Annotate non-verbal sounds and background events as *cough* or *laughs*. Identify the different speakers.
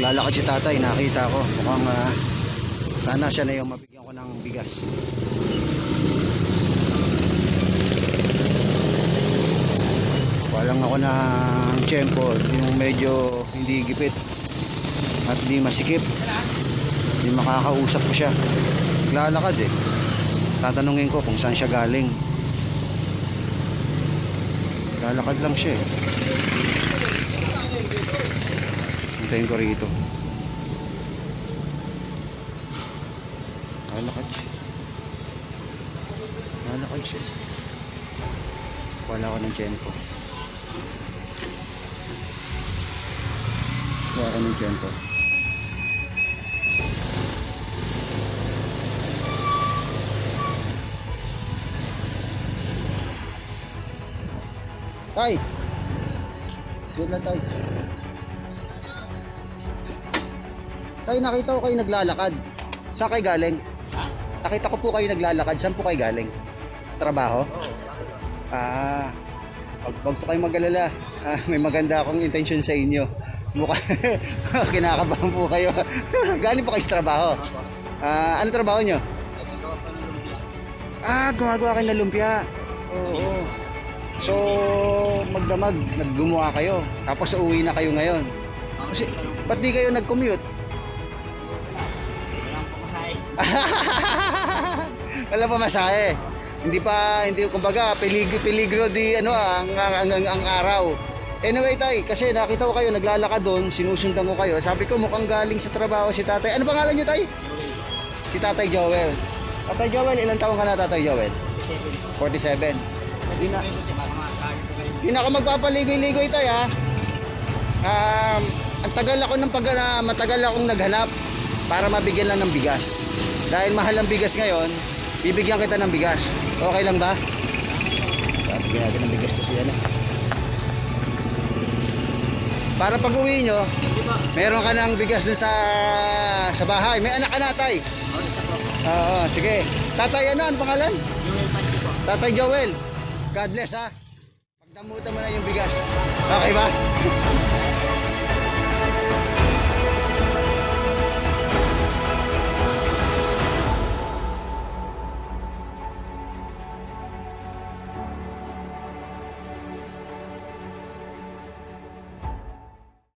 Speaker 1: Naglalakad si tatay, nakita ko. Mukhang ah, sana siya na yung mabigyan ko ng bigas. Walang ako ng tiyempo, yung medyo hindi gipit at di masikip. Hindi makakausap ko siya. Naglalakad eh. Tatanungin ko kung saan siya galing. Lalakad lang siya eh. Hintayin ko rito. Lalakad siya. Lalakad siya. Wala ko ng tiyempo. Wala ko ng tiyempo. Tay! Diyan na tay. Tay, nakita ko kayo naglalakad. Saan kayo galing? Nakita ko po kayo naglalakad. Saan po kayo galing? Trabaho? Ah, wag, wag po kayo mag-alala. Ah, may maganda akong intention sa inyo. Mukha, *laughs* kinakabahan po kayo. *laughs* Galing po kayo sa trabaho. Ah, ano trabaho nyo? Ah, gumagawa kayo ng lumpia. Oo. So, magdamag, naggumawa kayo. Tapos uuwi na kayo ngayon. Kasi, ba't di kayo nag-commute? *laughs* Wala pa masahe. Hindi pa, hindi, kumbaga, peligro, peligro di, ano, ang, ang, ang, ang, ang araw. Anyway, tay, kasi nakita ko kayo, naglalakad doon, sinusundan ko kayo. Sabi ko, mukhang galing sa trabaho si tatay. Ano pangalan niyo, tay? Si tatay Joel. Tatay Joel, ilang taon ka na, tatay Joel? 47. Hindi na, hindi na magpapaligoy-ligoy tay, ha? Um, ang tagal ako ng pag, na, matagal akong naghanap para mabigyan lang ng bigas. Dahil mahal ang bigas ngayon, bibigyan kita ng bigas. Okay lang ba? So, bigyan natin ng bigas to siya na. Para pag uwi nyo, meron ka ng bigas dun sa sa bahay. May anak ka na, tay. Oo, sige. Tatay ano, ano pangalan? Tatay Joel. God bless ha. Pagdamutan mo na yung bigas. Okay ba?